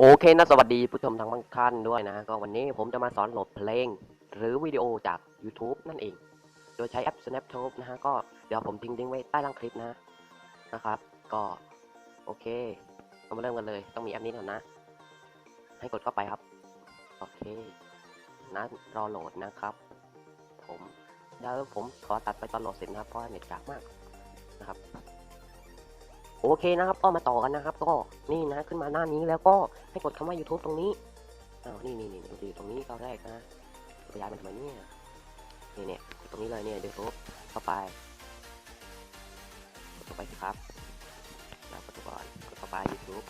โอเคนะสวัสดีผู้ชมทางบ้านท่านด้วยนะ ก็วันนี้ผมจะมาสอนโหลดเพลง หรือวิดีโอจาก YouTube นั่นเอง โดยใช้แอป Snapchat นะฮะ ก็เดี๋ยวผมทิ้งลิงก์ไว้ใต้ล่างคลิปนะนะครับ ก็โอเคเรามาเริ่มกันเลย ต้องมีแอปนี้ก่อนนะ ให้กดเข้าไปครับ โอเคนะรอโหลดนะครับ ผมเดี๋ยวผมขอตัดไปตอนโหลดเสร็จนะครับเพราะเน็ตกากมาก โอเคนะครับก็มาต่อกันนะครับ ก็นี่นะขึ้นมาหน้านี้แล้วก็ให้กดคำว่า YouTube ตรงนี้อ้าวนี่นี่นี่มันจะอยู่ตรงนี้ก็แรกนะขยายมันทำไมเนี่ยนี่เนี่ยกดตรงนี้เลยเนี่ย YouTube เข้าไปกดเข้าไปสิครับแล้วกดก่อนกดเข้าไป YouTube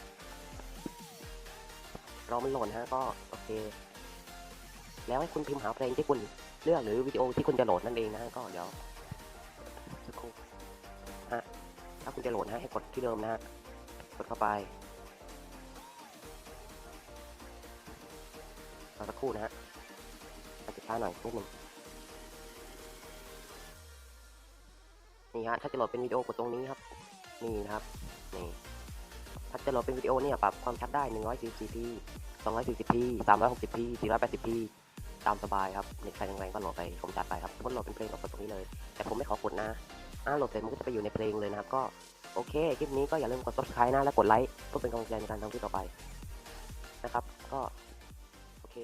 รอมันโหลดนะฮะก็โอเค แล้วให้คุณพิมพ์หาเพลงที่คุณเลือกหรือวิดีโอที่คุณจะโหลดนั่นเองนะก็เดี๋ยวสักครู่ฮะ ถ้าคุณจะโหลดนะให้กดที่เดิมนะฮะกดเข้าไปรอสักครู่นะฮะอาจจะช้าหน่อยนิดหนึงนี่ฮะถ้าจะโหลดเป็นวิดีโอกดตรงนี้ครับนี่นะครับนี่ถ้าจะโหลดเป็นวิดีโอเนี่ยปรับความชัดได้ 140p 240p 360p 480p ตามสบายครับเน็ตใครแรงๆก็โหลดไปผมจัดไปครับสมมติโหลดเป็นเพลงก็กดตรงนี้เลย แต่ผมไม่ขอกดนะ อ่าโหลดเสร็จมันก็จะไปอยู่ในเพลงเลยนะครับ ก็โอเค คลิปนี้ก็อย่าลืมกด subscribe นะ และกดไลค์เพื่อเป็นกำลังใจในการทำคลิปต่อไปนะครับ ก็โอเค